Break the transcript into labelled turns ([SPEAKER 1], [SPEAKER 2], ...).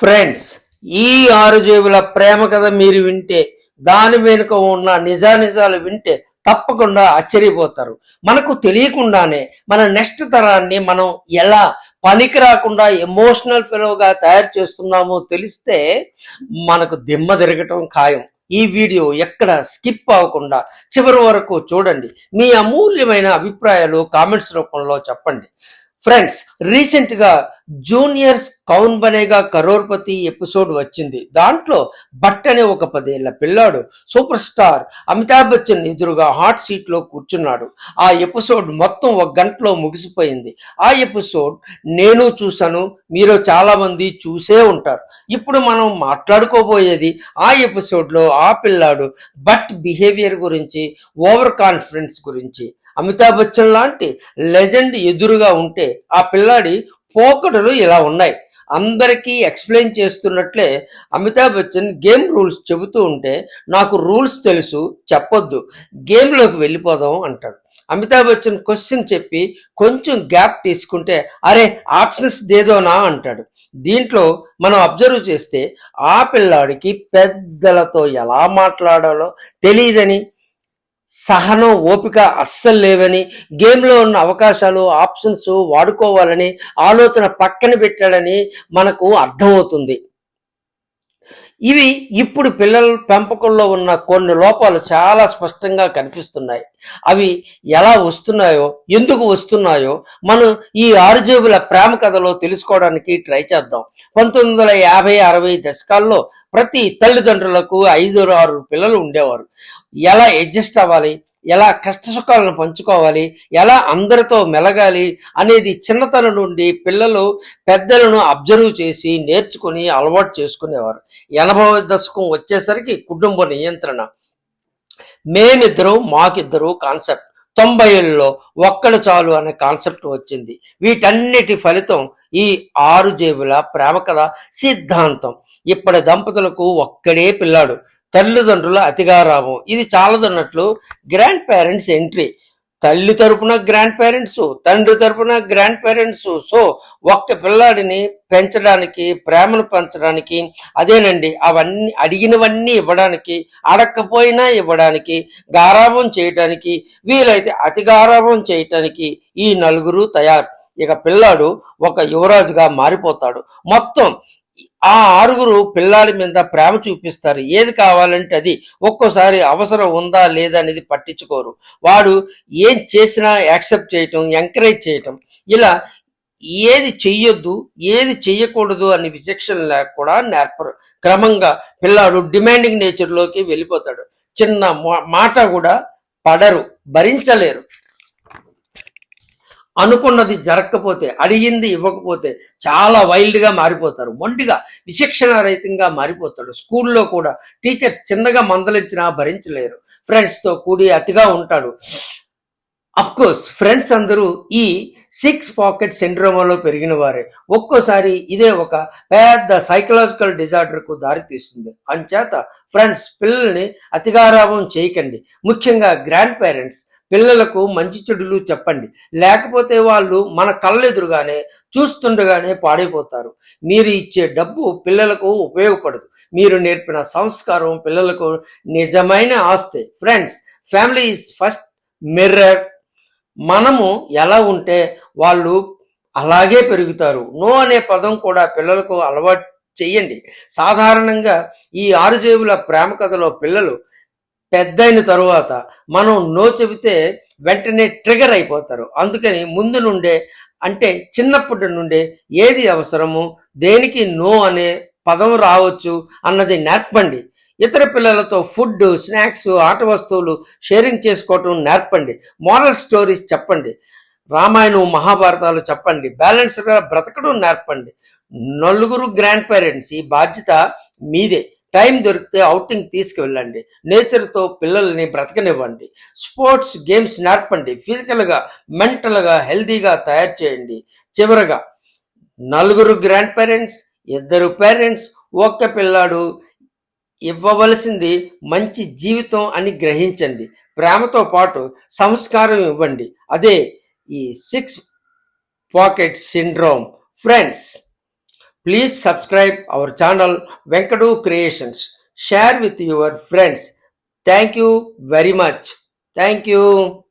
[SPEAKER 1] Friends ఈ ఆరు జేబుల ప్రేమ కథ మీరు వింటే దాని వెనుక ఉన్న నిజానిజాలు వింటే తప్పకుండా ఆశ్చర్యపోతారు. మనకు తెలియకుండానే మన నెక్స్ట్ తరాన్ని మనం ఎలా పనికి రాకుండా ఎమోషనల్ ఫెలోగా తయారు చేస్తున్నామో తెలిస్తే మనకు దిమ్మ తిరగటం ఖాయం. ఈ వీడియో ఎక్కడ స్కిప్ అవ్వకుండా చివరి వరకు చూడండి. మీ అమూల్యమైన అభిప్రాయాలు కామెంట్స్ రూపంలో చెప్పండి. ఫ్రెండ్స్ రీసెంట్గా జూనియర్స్ కౌన్ బనేగా కరోర్పతి ఎపిసోడ్ వచ్చింది. దాంట్లో భట్ అనే ఒక పదేళ్ళ పిల్లాడు సూపర్ స్టార్ అమితాబ్ బచ్చన్ ఎదురుగా హాట్ సీట్లో కూర్చున్నాడు. ఆ ఎపిసోడ్ మొత్తం ఒక గంటలో ముగిసిపోయింది. ఆ ఎపిసోడ్ నేను చూశాను మీరు చాలా మంది చూసే ఉంటారు. ఇప్పుడు మనం మాట్లాడుకోబోయేది ఆ ఎపిసోడ్లో ఆ పిల్లాడు బట్ బిహేవియర్ గురించి ఓవర్ కాన్ఫిడెన్స్ గురించి. అమితాబ్ బచ్చన్ లాంటి లెజెండ్ ఎదురుగా ఉంటే ఆ పిల్లాడి పోకడలు ఇలా ఉన్నాయి. అందరికీ ఎక్స్ప్లెయిన్ చేస్తున్నట్లే అమితాబ్ బచ్చన్ గేమ్ రూల్స్ చెబుతూ ఉంటే నాకు రూల్స్ తెలుసు చెప్పొద్దు గేమ్లోకి వెళ్ళిపోదాం అంటాడు. అమితాబ్ బచ్చన్ క్వశ్చన్ చెప్పి కొంచెం గ్యాప్ తీసుకుంటే అరే ఆప్షన్స్ దేదోనా అంటాడు. దీంట్లో మనం అబ్జర్వ్ చేస్తే ఆ పిల్లాడికి పెద్దలతో ఎలా మాట్లాడాలో తెలియదని సహనం ఓపిక అస్సలు లేవని గేమ్లో ఉన్న అవకాశాలు ఆప్షన్స్ వాడుకోవాలని ఆలోచన పక్కన పెట్టాడని మనకు అర్థమవుతుంది. ఇవి ఇప్పుడు పిల్లల పెంపకంలో ఉన్న కొన్ని లోపాలు చాలా స్పష్టంగా కనిపిస్తున్నాయి. అవి ఎలా వస్తున్నాయో ఎందుకు వస్తున్నాయో మనం ఈ ఆరుజేబుల ప్రేమ కథలో తెలుసుకోవడానికి ట్రై చేద్దాం. పంతొమ్మిది వందల యాభై అరవై దశకాల్లో ప్రతి తల్లిదండ్రులకు ఐదు ఆరు పిల్లలు ఉండేవారు. ఎలా అడ్జస్ట్ అవ్వాలి? ఎలా కష్ట సుఖాలను పంచుకోవాలి ఎలా అందరితో మెలగాలి అనేది చిన్నతనం నుండి పిల్లలు పెద్దలను అబ్జర్వ్ చేసి నేర్చుకుని అలవాటు చేసుకునేవారు. ఎనభై దశకం వచ్చేసరికి కుటుంబ నియంత్రణ. మేమిద్దరు మాకిద్దరు కాన్సెప్ట్. తొంభై ఏళ్ళలో ఒక్కడు చాలు అనే కాన్సెప్ట్ వచ్చింది. వీటన్నిటి ఫలితం ఈ ఆరు జేబుల ప్రేమ కథ సిద్ధాంతం. ఇప్పటి దంపతులకు ఒక్కడే పిల్లాడు. తల్లిదండ్రుల అతిగారామం ఇది చాలదన్నట్లు గ్రాండ్ పేరెంట్స్ ఎంట్రీ. తల్లి తరపున గ్రాండ్ పేరెంట్స్ తండ్రి తరపున గ్రాండ్ పేరెంట్స్. సో ఒక్క పిల్లాడిని పెంచడానికి ప్రేమను పెంచడానికి అదేనండి అవన్నీ అడిగినవన్నీ ఇవ్వడానికి అడక్కపోయినా ఇవ్వడానికి గారాభం చేయటానికి వీలైతే అతి గారాభం చేయటానికి ఈ నలుగురు తయారు. ఇక పిల్లాడు ఒక యువరాజుగా మారిపోతాడు. మొత్తం ఆ ఆరుగురు పిల్లాడి మీద ప్రేమ చూపిస్తారు. ఏది కావాలంటే అది. ఒక్కోసారి అవసరం ఉందా లేదా అనేది పట్టించుకోరు. వాడు ఏం చేసినా యాక్సెప్ట్ చేయటం ఎంకరేజ్ చేయటం. ఇలా ఏది చెయ్యొద్దు ఏది చెయ్యకూడదు అనే విచక్షణ లేక కూడా నేర్పరు. క్రమంగా పిల్లాడు డిమాండింగ్ నేచర్లోకి వెళ్ళిపోతాడు. చిన్న మా- మాట కూడా పడరు భరించలేరు. అనుకున్నది జరగకపోతే అడిగింది ఇవ్వకపోతే చాలా వైల్డ్గా మారిపోతారు. మొండిగా విచక్షణ రహితంగా మారిపోతాడు. స్కూల్లో కూడా టీచర్స్ చిన్నగా మందలించినా భరించలేరు. ఫ్రెండ్స్తో కూడి అతిగా ఉంటాడు. అఫ్ కోర్స్ ఫ్రెండ్స్ అందరూ ఈ సిక్స్ పాకెట్ సిండ్రోమాలో పెరిగిన వారే. ఒక్కోసారి ఇదే ఒక పెద్ద సైకలాజికల్ డిజార్డర్కు దారితీస్తుంది అంచేత ఫ్రెండ్స్ పిల్లల్ని అతిగారాభం చేయకండి. ముఖ్యంగా గ్రాండ్ పేరెంట్స్ పిల్లలకు మంచి చెడులు చెప్పండి. లేకపోతే వాళ్ళు మన కళ్ళెదురుగానే చూస్తుండగానే పాడైపోతారు. మీరు ఇచ్చే డబ్బు పిల్లలకు ఉపయోగపడదు. మీరు నేర్పిన సంస్కారం పిల్లలకు నిజమైన ఆస్తి. Friends family is first mirror మనము ఎలా ఉంటే వాళ్ళు అలాగే పెరుగుతారు. నో అనే పదం కూడా పిల్లలకు అలవాటు చెయ్యండి సాధారణంగా ఈ ఆరు జేబుల ప్రేమ కథలో పిల్లలు పెద్దయిన తరువాత మనం నో చెబితే వెంటనే ట్రిగర్ అయిపోతారు. అందుకని ముందు నుండే అంటే చిన్నప్పటి నుండే ఏది అవసరము దేనికి నో అనే పదం రావచ్చు అన్నది నేర్పండి. ఇతర పిల్లలతో ఫుడ్ స్నాక్స్ ఆట వస్తువులు షేరింగ్ చేసుకోవటం నేర్పండి. మోరల్ స్టోరీస్ చెప్పండి. రామాయణం మహాభారతాలు చెప్పండి. బ్యాలెన్స్గా బ్రతకడం నేర్పండి. నలుగురు గ్రాండ్ పేరెంట్స్ ఈ బాధ్యత మీదే. టైం దొరికితే అవుటింగ్ తీసుకువెళ్ళండి. నేచర్తో పిల్లల్ని బ్రతకనివ్వండి. Sports games నేర్పండి. ఫిజికల్గా మెంటల్గా హెల్తీగా తయారు చేయండి. చివరగా నలుగురు గ్రాండ్ పేరెంట్స్ ఇద్దరు పేరెంట్స్ ఒక్క పిల్లాడు ఇవ్వవలసింది మంచి జీవితం అని గ్రహించండి. ప్రేమతో పాటు సంస్కారం ఇవ్వండి. అదే ఈ six pocket syndrome friends Please subscribe our channel Venkadu Creations. Share with your friends. Thank you very much. Thank you.